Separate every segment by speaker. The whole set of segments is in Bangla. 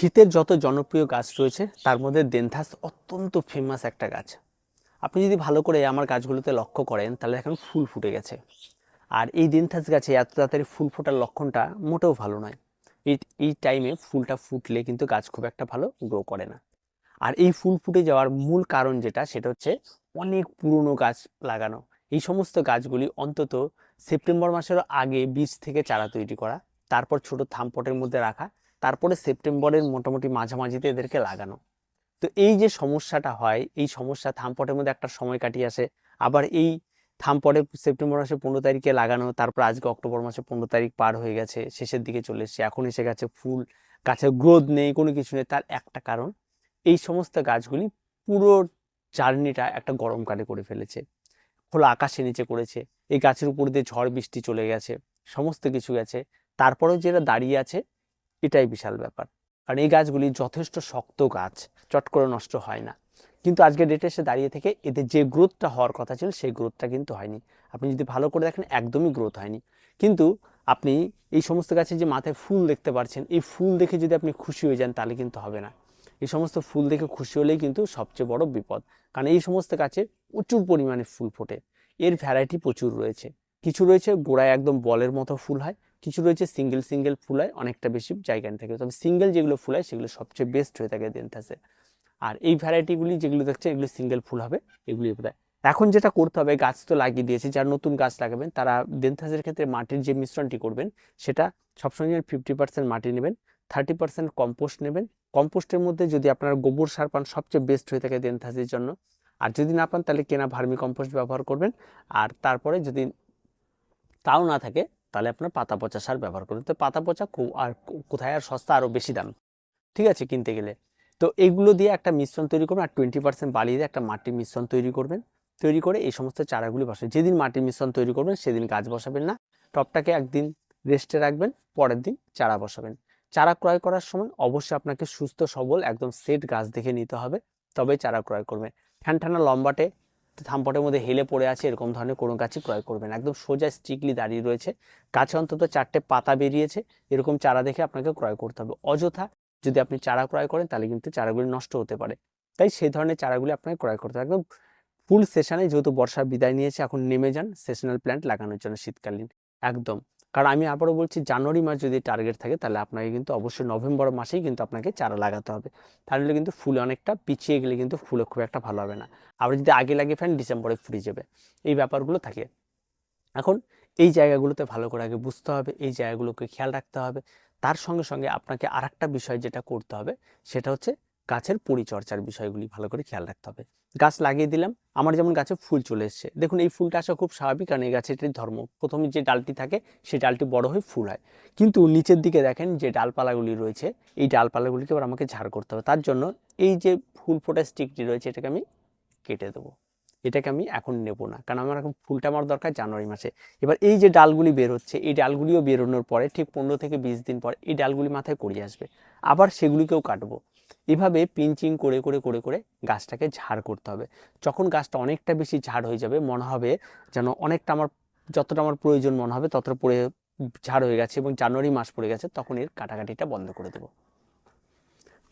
Speaker 1: শীতের যত জনপ্রিয় গাছ রয়েছে, তার মধ্যে দেনথাস অত্যন্ত ফেমাস একটা গাছ। আপনি যদি ভালো করে আমার গাছগুলোতে লক্ষ্য করেন, তাহলে এখন ফুল ফুটে গেছে। আর এই দেনথাস গাছে এত তাড়াতাড়ি ফুল ফোটার লক্ষণটা মোটেও ভালো নয়। এই এই টাইমে ফুলটা ফুটলে কিন্তু গাছ খুব একটা ভালো গ্রো করে না। আর এই ফুল ফুটে যাওয়ার মূল কারণ যেটা, সেটা হচ্ছে অনেক পুরনো গাছ লাগানো। এই সমস্ত গাছগুলি অন্তত সেপ্টেম্বর মাসের আগে বীজ থেকে চারা তৈরি করা, তারপর ছোট থামপটের মধ্যে রাখা তারপরে সেপ্টেম্বরের মোটামুটি মাঝামাঝিতে এদেরকে লাগানো। তো এই যে সমস্যাটা হয়, এই সমস্যা থামপটের মধ্যে একটা সময় কাটিয়ে আসে। আবার এই থামপটে সেপ্টেম্বর মাসে পনেরো তারিখে লাগানো, তারপর আজকে অক্টোবর মাসে পনেরো তারিখ পার হয়ে গেছে, শেষের দিকে চলে এসেছে, এখন এসে গেছে ফুল গাছের গ্রোথ নেই, কোনো কিছু নেই, তার একটা কারণ, এই সমস্ত গাছগুলি পুরো জার্নিটা একটা গরমকালে করে ফেলেছে। খোলা আকাশের নিচে করেছে, এই গাছের উপর দিয়ে ঝড়, বৃষ্টি চলে গেছে, সমস্ত কিছু গেছে। তারপরেও যেটা দাঁড়িয়ে আছে এটাই বিশাল ব্যাপার। কারণ এই গাছগুলি যথেষ্ট শক্ত গাছ, চট করে নষ্ট হয় না। কিন্তু আজকে ডেটে এসে দাঁড়িয়ে থেকে এদের যে গ্রোথটা হওয়ার কথা ছিল, সেই গ্রোথটা কিন্তু হয়নি। আপনি যদি ভালো করে দেখেন, একদমই গ্রোথ হয়নি। কিন্তু আপনি এই সমস্ত গাছে যে মাথায় ফুল দেখতে পাচ্ছেন এই ফুল দেখে যদি আপনি খুশি হয়ে যান, তাহলে কিন্তু হবে না। এই সমস্ত ফুল দেখে খুশি হলেই কিন্তু সবচেয়ে বড় বিপদ। কারণ এই সমস্ত গাছে প্রচুর পরিমাণে ফুল ফোটে। এর ভ্যারাইটি প্রচুর রয়েছে। কিছু রয়েছে, গোড়ায় একদম বলের মতো ফুল হয় কিছু রয়েছে সিঙ্গেল সিঙ্গেল ফুল হয় অনেকটা বেশি জায়গা থাকে। তবে সিঙ্গেল যেগুলো ফুল হয় সেগুলো সবচেয়ে বেস্ট হয়ে থাকে দেনথাসে আর এই ভ্যারাইটিগুলি যেগুলো দেখছে, এগুলো সিঙ্গেল ফুল হবে, এগুলি বোধহয় এখন যেটা করতে হবে, গাছ তো লাগিয়ে দিয়েছে, যারা নতুন গাছ লাগাবেন, তারা দেনথাসের ক্ষেত্রে মাটির যে মিশ্রণটি করবেন, সেটা সবসময় ফিফটি পার্সেন্ট মাটি নেবেন থার্টি পার্সেন্ট কম্পোস্ট নেবেন। কম্পোস্টের মধ্যে যদি আপনার গোবর সার পান, সবচেয়ে বেস্ট হয়ে থাকে দেনথাসের জন্য। আর যদি না পান, তাহলে কেনা ভার্মি কম্পোস্ট ব্যবহার করবেন। আর তারপরে যদি তাও না থাকে তাহলে আপনার পাতা পচা সার ব্যবহার করুন। তো পাতা পচা আর কোথায়? আর সস্তা, আরও বেশি দাম। ঠিক আছে? কিনতে গেলে। তো এইগুলো দিয়ে একটা মিশ্রণ তৈরি করবেন আর টোয়েন্টি পার্সেন্ট বালি দিয়ে একটা মাটির মিশ্রণ তৈরি করবেন। তৈরি করে এই সমস্ত চারাগুলি বসাবেন। যেদিন মাটির মিশ্রণ তৈরি করবেন, সেদিন গাছ বসাবেন না। টপটাকে একদিন রেস্টে রাখবেন, পরের দিন চারা বসাবেন। চারা ক্রয় করার সময় অবশ্যই আপনাকে সুস্থ, সবল, একদম সেট গাছ দেখে নিতে হবে। তবেই চারা ক্রয় করবেন। ঠ্যানঠানা লম্বাটে থামপটের মধ্যে হেলে পড়ে আছে, এরকম ধরনের কোনো গাছই ক্রয় করবেন। একদম সোজা স্ট্রিকলি দাঁড়িয়ে রয়েছে। গাছে অন্তত চারটে পাতা বেরিয়েছে, এরকম চারা দেখে আপনাকে ক্রয় করতে হবে। অযথা যদি আপনি চারা ক্রয় করেন, তাহলে কিন্তু চারাগুলি নষ্ট হতে পারে। তাই সেই ধরনের চারাগুলি আপনাকে ক্রয় করতে হবে। একদম ফুল সেশনে যেহেতু বর্ষা বিদায় নিয়েছে, এখন নেমে যান সেশনাল প্ল্যান্ট লাগানোর জন্য শীতকালীন। একদম। কারণ আমি আবারও বলছি, জানুয়ারি মাস যদি টার্গেট থাকে, তাহলে আপনাকে কিন্তু অবশ্যই নভেম্বর মাসেই কিন্তু আপনাকে চারা লাগাতে হবে। তাহলে কিন্তু ফুল অনেকটা পিছিয়ে গেলে কিন্তু ফুলে খুব একটা ভালো হবে না। আবার যদি আগে লাগিয়ে ফেলেন, ডিসেম্বরে ফুরিয়ে যাবে। এই ব্যাপারগুলো থাকে। এখন এই জায়গাগুলোতে ভালো করে আগে বুঝতে হবে, এই জায়গাগুলোকে খেয়াল রাখতে হবে। তার সঙ্গে সঙ্গে আপনাকে আরেকটা বিষয় যেটা করতে হবে, সেটা হচ্ছে গাছের পরিচর্যার বিষয়গুলি ভালো করে খেয়াল রাখতে হবে। গাছ লাগিয়ে দিলাম। আমার যেমন গাছে ফুল চলে এসছে। দেখুন, এই ফুলটা আসা খুব স্বাভাবিক কারণ এই গাছের ধর্ম। প্রথমে যে ডালটি থাকে সেই ডালটি বড় হয়ে ফুল হয়। কিন্তু নিচের দিকে দেখেন যে ডালপালাগুলি রয়েছে, এই ডালপালাগুলিকে এবার আমাকে ঝাড় করতে হবে। তার জন্য এই যে ফুল ফোটা স্টিকটি রয়েছে, এটাকে আমি কেটে দেবো। এটাকে আমি এখন নেব না, কারণ আমার এখন ফুলটা আমার দরকার জানুয়ারি মাসে। এবার এই যে ডালগুলি বের হচ্ছে, এই ডালগুলিও বেরোনোর পরে ঠিক পনেরো থেকে বিশ দিন পর এই ডালগুলি মাথায় করিয়ে আসবে। আবার সেগুলিকেও কাটবো। এভাবে পিঞ্চিং করে করে করে করে গাছটাকে ঝাড় করতে হবে। যখন গাছটা অনেকটা বেশি ঝাড় হয়ে যাবে, মনে হবে যেন অনেকটা আমার, যতটা আমার প্রয়োজন মনে হবে, ততটা পরে ঝাড় হয়ে গেছে এবং জানুয়ারি মাস পড়ে গেছে, তখন এর কাটাকাটিটা বন্ধ করে দেবো।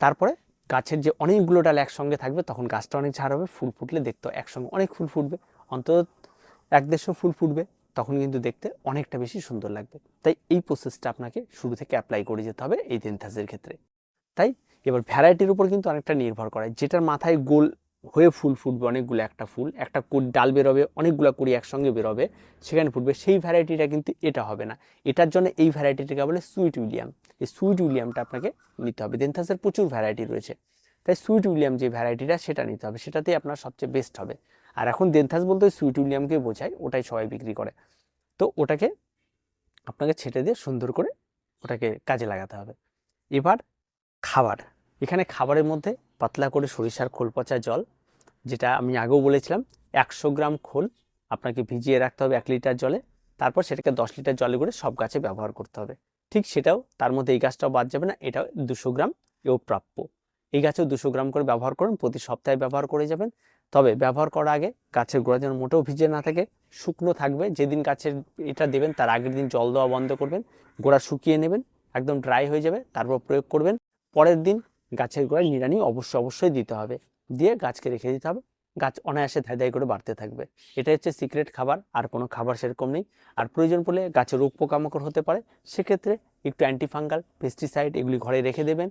Speaker 1: তারপরে গাছের যে অনেকগুলো ডাল একসঙ্গে থাকবে, তখন গাছটা অনেক ঝাড় হবে, ফুল ফুটলে দেখতে একসঙ্গে অনেক ফুল ফুটবে। অন্তত এক দেড়শো ফুল ফুটবে, তখন কিন্তু দেখতে অনেকটা বেশি সুন্দর লাগবে। তাই এই প্রসেসটা আপনাকে শুরু থেকে অ্যাপ্লাই করে যেতে হবে এই দেনথাসের ক্ষেত্রে। তাই? এবার ভ্যারাইটির উপর কিন্তু অনেকটা নির্ভর করে। যেটার মাথায় গোল হয়ে ফুল ফুটবে, অনেকগুলো একটা ফুল, একটা ডাল বেরোবে, অনেকগুলো কুড়ি একসঙ্গে বেরোবে, সেখানে ফুটবে, সেই ভ্যারাইটিটা কিন্তু এটা হবে না। এটার জন্য এই ভ্যারাইটিটাকে বলে সুইট উইলিয়াম এই সুইট উইলিয়ামটা আপনাকে নিতে হবে। দেনথাসের প্রচুর ভ্যারাইটি রয়েছে। তাই সুইট উইলিয়াম যে ভ্যারাইটিটা সেটা নিতে হবে। সেটাতেই আপনার সবচেয়ে বেস্ট হবে। আর এখন দেনথাস বলতে সুইট উইলিয়ামকে বোঝায়, ওটাই সবাই বিক্রি করে। তো ওটাকে আপনাকে ছেটে দিয়ে সুন্দর করে ওটাকে কাজে লাগাতে হবে। এবার খাবার। এখানে খাবারের মধ্যে পাতলা করে সরিষার খোল পচা জল, যেটা আমি আগেও বলেছিলাম, একশো গ্রাম খোল আপনাকে ভিজিয়ে রাখতে হবে এক লিটার জলে। তারপর সেটাকে দশ লিটার জলে করে সব গাছে ব্যবহার করতে হবে। ঠিক সেটাও, তার মধ্যে এই গাছটাও বাদ যাবে না, এটাও দুশো গ্রাম এও প্রাপ্য। এই গাছেও দুশো গ্রাম করে ব্যবহার করুন, প্রতি সপ্তাহে ব্যবহার করে যাবেন। তবে ব্যবহার করার আগে গাছের গোড়া যেন মোটেও ভিজে না থাকে, শুকনো থাকবে। যেদিন গাছের এটা দেবেন, তার আগের দিন জল দেওয়া বন্ধ করবেন, গোড়া শুকিয়ে নেবেন, একদম ড্রাই হয়ে যাবে, তারপর প্রয়োগ করবেন। পরের দিন গাছের গোড়ায় নিড়ানি অবশ্যই অবশ্যই দিতে হবে। দিয়ে গাছকে রেখে দিতে হবে। গাছ অনায়াসে ধাই ধাই করে বাড়তে থাকবে। এটা হচ্ছে সিক্রেট খাবার, আর কোনো খাবার সেরকম নেই। আর প্রয়োজন পড়লে গাছে রোগ পোকামাকড় হতে পারে। সেক্ষেত্রে একটু অ্যান্টিফাঙ্গাল পেস্টিসাইড এগুলি ঘরে রেখে দেবেন।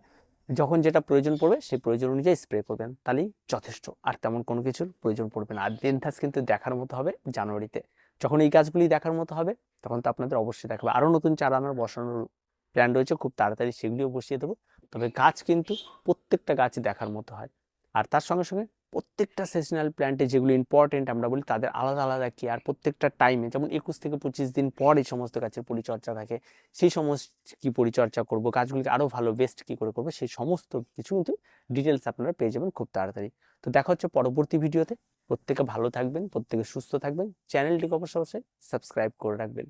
Speaker 1: যখন যেটা প্রয়োজন পড়বে, সেই প্রয়োজন অনুযায়ী স্প্রে করবেন। তাহলেই যথেষ্ট। আর তেমন কোনো কিছুর প্রয়োজন পড়বে না। আর দেনথাস কিন্তু দেখার মতো হবে জানুয়ারিতে। যখন এই গাছগুলি দেখার মতো হবে, তখন তো আপনাদের অবশ্যই দেখাবে। আরও নতুন চারা আমার বসানোর প্ল্যান রয়েছে। খুব তাড়াতাড়ি সেগুলিও বসিয়ে দেবো। তবে গাছ কিন্তু প্রত্যেকটা গাছ দেখার মতো হয়। আর তার সঙ্গে সঙ্গে প্রত্যেকটা সেশনাল প্ল্যান্টে যেগুলো ইম্পর্টেন্ট আমরা বলি তাদের আলাদা আলাদা কি আর প্রত্যেকটা টাইমে যেমন একুশ থেকে পঁচিশ দিন পর এই সমস্ত গাছের পরিচর্যা থাকে, সেই সমস্ত কি পরিচর্যা করব, গাছগুলিকে আরও ভালো বেস্ট কি করে করব, সেই সমস্ত কিছু কিন্তু ডিটেলস আপনারা পেয়ে যাবেন খুব তাড়াতাড়ি। তো দেখা হচ্ছে পরবর্তী ভিডিওতে প্রত্যেকে ভালো থাকবেন, প্রত্যেকে সুস্থ থাকবেন। চ্যানেলটিকে অবশ্যই অবশ্যই সাবস্ক্রাইব করে রাখবেন।